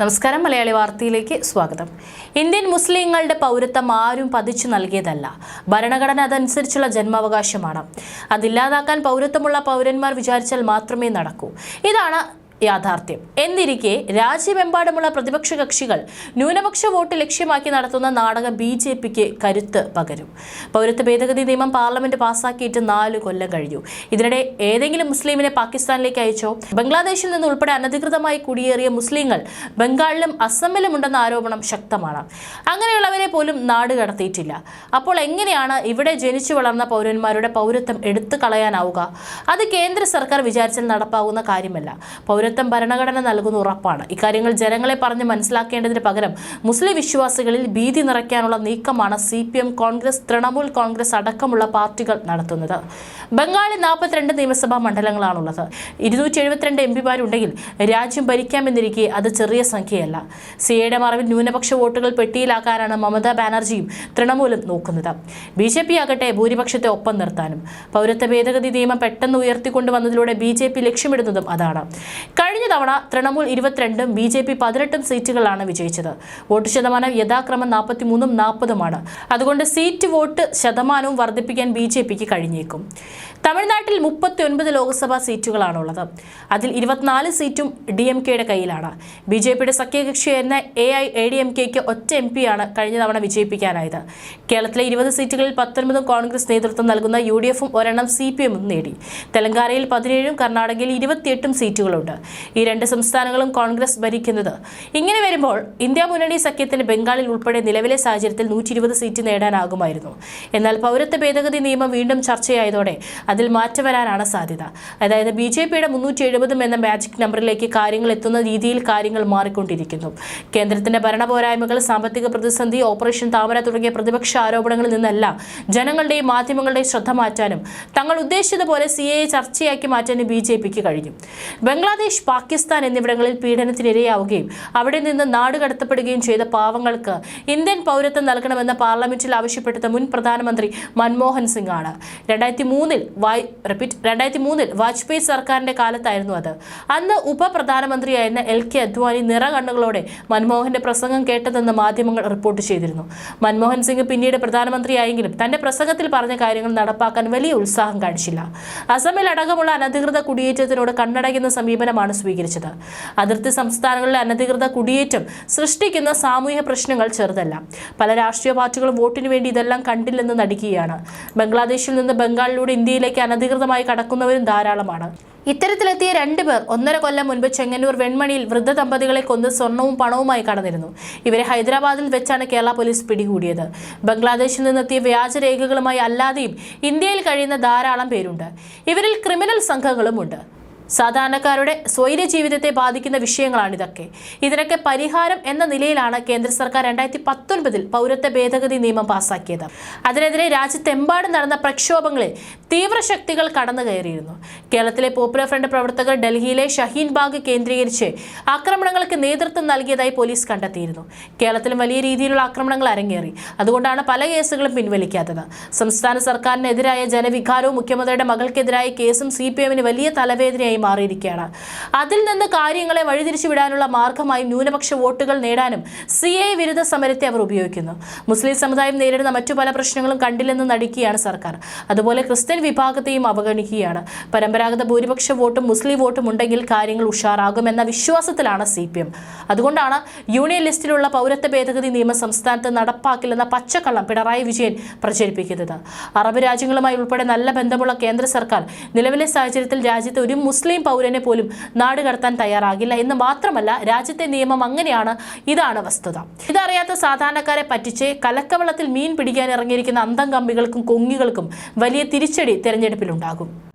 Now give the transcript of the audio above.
നമസ്കാരം. മലയാളി വാർത്തയിലേക്ക് സ്വാഗതം. ഇന്ത്യൻ മുസ്ലിങ്ങളുടെ പൗരത്വം ആരും പതിച്ചു നൽകിയതല്ല. ഭരണഘടന അതനുസരിച്ചുള്ള ജന്മാവകാശമാണ്. അതില്ലാതാക്കാൻ പൗരത്വമുള്ള പൗരന്മാർ വിചാരിച്ചാൽ മാത്രമേ നടക്കൂ. ഇതാണ് യാഥാർത്ഥ്യം. എന്നിരിക്കെ രാജ്യമെമ്പാടുമുള്ള പ്രതിപക്ഷ കക്ഷികൾ ന്യൂനപക്ഷ വോട്ട് ലക്ഷ്യമാക്കി നടത്തുന്ന നാടകം ബി ജെ പിക്ക് കരുത്ത് പകരും. പൗരത്വ ഭേദഗതി നിയമം പാർലമെന്റ് പാസാക്കിയിട്ട് നാല് കൊല്ലം കഴിഞ്ഞു. ഇതിനിടെ ഏതെങ്കിലും മുസ്ലിമിനെ പാകിസ്ഥാനിലേക്ക് അയച്ചോ? ബംഗ്ലാദേശിൽ നിന്ന് ഉൾപ്പെടെ അനധികൃതമായി കുടിയേറിയ മുസ്ലിങ്ങൾ ബംഗാളിലും അസമിലും ഉണ്ടെന്ന ആരോപണം ശക്തമാണ്. അങ്ങനെയുള്ളവരെ പോലും നാട് കടത്തിയിട്ടില്ല. അപ്പോൾ എങ്ങനെയാണ് ഇവിടെ ജനിച്ചു വളർന്ന പൗരന്മാരുടെ പൗരത്വം എടുത്തു കളയാനാവുക? അത് കേന്ദ്ര സർക്കാർ വിചാരിച്ചാൽ നടപ്പാവുന്ന കാര്യമല്ല. പൗരത്വം ഭരണഘടന നൽകുന്ന ഉറപ്പാണ്. ഇക്കാര്യങ്ങൾ ജനങ്ങളെ പറഞ്ഞ് മനസ്സിലാക്കേണ്ടതിന് പകരം മുസ്ലിം വിശ്വാസികളിൽ ഭീതി നിറയ്ക്കാനുള്ള നീക്കമാണ് സി കോൺഗ്രസ് തൃണമൂൽ കോൺഗ്രസ് അടക്കമുള്ള പാർട്ടികൾ നടത്തുന്നത്. ബംഗാളിൽ നാൽപ്പത്തിരണ്ട് നിയമസഭാ മണ്ഡലങ്ങളാണുള്ളത്. ഇരുന്നൂറ്റി എഴുപത്തിരണ്ട് എം പിമാരുണ്ടെങ്കിൽ രാജ്യം ഭരിക്കാമെന്നിരിക്കെ അത് ചെറിയ സംഖ്യയല്ല. സി എയുടെ മറവിൽ ന്യൂനപക്ഷ വോട്ടുകൾ പെട്ടിയിലാക്കാനാണ് മമതാ ബാനർജിയും തൃണമൂലും നോക്കുന്നത്. ബി ജെ പി ആകട്ടെ ഭൂരിപക്ഷത്തെ ഒപ്പം നിർത്താനും. പൗരത്വ ഭേദഗതി നിയമം പെട്ടെന്ന് ഉയർത്തിക്കൊണ്ടുവന്നതിലൂടെ ബി ജെ പി ലക്ഷ്യമിടുന്നതും അതാണ്. കഴിഞ്ഞ തവണ തൃണമൂൽ ഇരുപത്തിരണ്ടും ബി ജെ പി പതിനെട്ടും സീറ്റുകളാണ് വിജയിച്ചത്. വോട്ട് ശതമാനം യഥാക്രമം നാൽപ്പത്തിമൂന്നും നാൽപ്പതുമാണ് അതുകൊണ്ട് സീറ്റ് വോട്ട് ശതമാനവും വർദ്ധിപ്പിക്കാൻ ബി ജെ പിക്ക് കഴിഞ്ഞേക്കും. തമിഴ്നാട്ടിൽ മുപ്പത്തി ഒൻപത് ലോക്സഭാ സീറ്റുകളാണുള്ളത്. അതിൽ ഇരുപത്തിനാല് സീറ്റും ഡി എം കെയുടെ കയ്യിലാണ്. ബി ജെ പിയുടെ സഖ്യകക്ഷിയായിരുന്ന A I A D M കെക്ക് ഒറ്റ എം പിയാണ് കഴിഞ്ഞ തവണ വിജയിപ്പിക്കാനായത്. കേരളത്തിലെ ഇരുപത് സീറ്റുകളിൽ പത്തൊൻപതും കോൺഗ്രസ് നേതൃത്വം നൽകുന്ന യു ഡി എഫും ഒരെണ്ണം സി പി എമ്മും നേടി. തെലങ്കാനയിൽ പതിനേഴും കർണാടകയിൽ ഇരുപത്തിയെട്ടും സീറ്റുകളുണ്ട്. ഈ രണ്ട് സംസ്ഥാനങ്ങളും കോൺഗ്രസ് ഭരിക്കുന്നത്. ഇങ്ങനെ വരുമ്പോൾ ഇന്ത്യ മുന്നണി സഖ്യത്തിന് ബംഗാളിൽ ഉൾപ്പെടെ നിലവിലെ സാഹചര്യത്തിൽ നൂറ്റി ഇരുപത് സീറ്റ് നേടാനാകുമായിരുന്നു. എന്നാൽ പൗരത്വ ഭേദഗതി നിയമം വീണ്ടും ചർച്ചയായതോടെ അതിൽ മാറ്റം വരാനാണ് സാധ്യത. അതായത് ബി ജെ പിയുടെ മുന്നൂറ്റി എഴുപതും എന്ന മാജിക് നമ്പറിലേക്ക് കാര്യങ്ങൾ എത്തുന്ന രീതിയിൽ കാര്യങ്ങൾ മാറിക്കൊണ്ടിരിക്കുന്നു. കേന്ദ്രത്തിന്റെ ഭരണപോരായ്മകൾ സാമ്പത്തിക പ്രതിസന്ധി ഓപ്പറേഷൻ താമര തുടങ്ങിയ പ്രതിപക്ഷ ആരോപണങ്ങളിൽ നിന്നല്ല ജനങ്ങളുടെയും മാധ്യമങ്ങളുടെയും ശ്രദ്ധ മാറ്റാനും തങ്ങൾ ഉദ്ദേശിച്ചതുപോലെ സി എ ചർച്ചയാക്കി മാറ്റാനും ബി ജെ പിക്ക് കഴിഞ്ഞു. ബംഗ്ലാദേശ് പാകിസ്ഥാൻ എന്നിവിടങ്ങളിൽ പീഡനത്തിനിരയാവുകയും അവിടെ നിന്ന് നാട് കടത്തപ്പെടുകയും ചെയ്ത പാവങ്ങൾക്ക് ഇന്ത്യൻ പൗരത്വം നൽകണമെന്ന് പാർലമെന്റിൽ ആവശ്യപ്പെട്ടത് മുൻ പ്രധാനമന്ത്രി മൻമോഹൻ സിംഗ് ആണ് രണ്ടായിരത്തി മൂന്നിൽ വായ് റിപ്പീറ്റ് രണ്ടായിരത്തി മൂന്നിൽ വാജ്പേയി സർക്കാരിന്റെ കാലത്തായിരുന്നു അത്. അന്ന് ഉപപ്രധാനമന്ത്രിയായിരുന്ന എൽ കെ അദ്വാനി നിറകണ്ണുകളോടെ മൻമോഹന്റെ പ്രസംഗം കേട്ടതെന്ന് മാധ്യമങ്ങൾ റിപ്പോർട്ട് ചെയ്തിരുന്നു. മൻമോഹൻ സിംഗ് പിന്നീട് പ്രധാനമന്ത്രിയായെങ്കിലും തന്റെ പ്രസംഗത്തിൽ പറഞ്ഞ കാര്യങ്ങൾ നടപ്പാക്കാൻ വലിയ ഉത്സാഹം കാണിച്ചില്ല. അസമിൽ അടക്കമുള്ള അനധികൃത കുടിയേറ്റത്തിനോട് കണ്ണടയ്ക്കുന്ന സമീപനമാണ് സ്വീകരിച്ചത്. അതിർത്തി സംസ്ഥാനങ്ങളിലെ അനധികൃത കുടിയേറ്റം സൃഷ്ടിക്കുന്ന സാമൂഹ്യ പ്രശ്നങ്ങൾ ചെറുതല്ല. പല രാഷ്ട്രീയ പാർട്ടികളും വോട്ടിന് വേണ്ടി ഇതെല്ലാം കണ്ടില്ലെന്ന് നടിക്കുകയാണ്. ബംഗ്ലാദേശിൽ നിന്ന് ബംഗാളിലൂടെ ഇന്ത്യയിലേക്ക് അനധികൃതമായി കടക്കുന്നവരും ധാരാളമാണ്. ഇത്തരത്തിലെത്തിയ രണ്ടുപേർ ഒന്നര കൊല്ലം മുൻപ് ചെങ്ങന്നൂർ വെൺമണിയിൽ വൃദ്ധ ദമ്പതികളെ കൊന്ന് സ്വർണവും പണവുമായി കടന്നിരുന്നു. ഇവരെ ഹൈദരാബാദിൽ വെച്ചാണ് കേരള പോലീസ് പിടികൂടിയത്. ബംഗ്ലാദേശിൽ നിന്നെത്തിയ വ്യാജരേഖകളുമായി അല്ലാതെയും ഇന്ത്യയിൽ കഴിയുന്ന ധാരാളം പേരുണ്ട്. ഇവരിൽ ക്രിമിനൽ സംഘങ്ങളുമുണ്ട്. സാധാരണക്കാരുടെ സ്വൈര്യ ജീവിതത്തെ ബാധിക്കുന്ന വിഷയങ്ങളാണ് ഇതൊക്കെ. ഇതിനൊക്കെ പരിഹാരം എന്ന നിലയിലാണ് കേന്ദ്ര സർക്കാർ രണ്ടായിരത്തി പത്തൊൻപതിൽ പൗരത്വ ഭേദഗതി നിയമം പാസാക്കിയത്. അതിനെതിരെ രാജ്യത്തെമ്പാടും നടന്ന പ്രക്ഷോഭങ്ങളിൽ തീവ്രശക്തികൾ കടന്നു കയറിയിരുന്നു കേരളത്തിലെ പോപ്പുലർ ഫ്രണ്ട് പ്രവർത്തകർ ഡൽഹിയിലെ ഷഹീൻ ബാഗ് കേന്ദ്രീകരിച്ച് ആക്രമണങ്ങൾക്ക് നേതൃത്വം നൽകിയതായി പോലീസ് കണ്ടെത്തിയിരുന്നു. കേരളത്തിലും വലിയ രീതിയിലുള്ള ആക്രമണങ്ങൾ അരങ്ങേറി. അതുകൊണ്ടാണ് പല കേസുകളും പിൻവലിക്കാത്തത്. സംസ്ഥാന സർക്കാരിനെതിരായ ജനവികാരവും മുഖ്യമന്ത്രിയുടെ മകൾക്കെതിരായ കേസും സി പി എമ്മിന് വലിയ തലവേദനയായി മാറിയിരിക്കുകയാണ്. അതിൽ നിന്ന് കാര്യങ്ങളെ വഴിതിരിച്ചു വിടാനുള്ള മാർഗമായി ന്യൂനപക്ഷ വോട്ടുകൾ നേടാനും സി എ വിരുദ്ധ സമരത്തെ അവർ ഉപയോഗിക്കുന്നു. മുസ്ലിം സമുദായം നേരിടുന്ന മറ്റു പല പ്രശ്നങ്ങളും കണ്ടില്ലെന്ന് നടിക്കുകയാണ് സർക്കാർ. അതുപോലെ ക്രിസ്ത്യൻ വിഭാഗത്തെയും അവഗണിക്കുകയാണ്. പരമ്പരാഗത ഭൂരിപക്ഷ വോട്ടും മുസ്ലിം വോട്ടും ഉണ്ടെങ്കിൽ കാര്യങ്ങൾ ഉഷാറാകുമെന്ന വിശ്വാസത്തിലാണ് സി പി എം അതുകൊണ്ടാണ് യൂണിയൻ ലിസ്റ്റിലുള്ള പൗരത്വ ഭേദഗതി നിയമം സംസ്ഥാനത്ത് നടപ്പാക്കില്ലെന്ന പച്ചക്കള്ളം പിണറായി വിജയൻ പ്രചരിപ്പിക്കുന്നത്. അറബ് രാജ്യങ്ങളുമായി ഉൾപ്പെടെ നല്ല ബന്ധമുള്ള കേന്ദ്ര സർക്കാർ നിലവിലെ സാഹചര്യത്തിൽ രാജ്യത്തെ ഒരു മുസ്ലിം പൗരനെ പോലും നാട് കടത്താൻ തയ്യാറാകില്ല എന്ന് മാത്രമല്ല രാജ്യത്തെ നിയമം അങ്ങനെയാണ് ഇതാണ് വസ്തുത. ഇതറിയാത്ത സാധാരണക്കാരെ പറ്റിച്ച് കലക്കവെള്ളത്തിൽ മീൻ പിടിക്കാൻ ഇറങ്ങിയിരിക്കുന്ന അന്തം കമ്പികൾക്കും കൊങ്ങികൾക്കും വലിയ തിരിച്ചടി തെരഞ്ഞെടുപ്പിലുണ്ടാകും.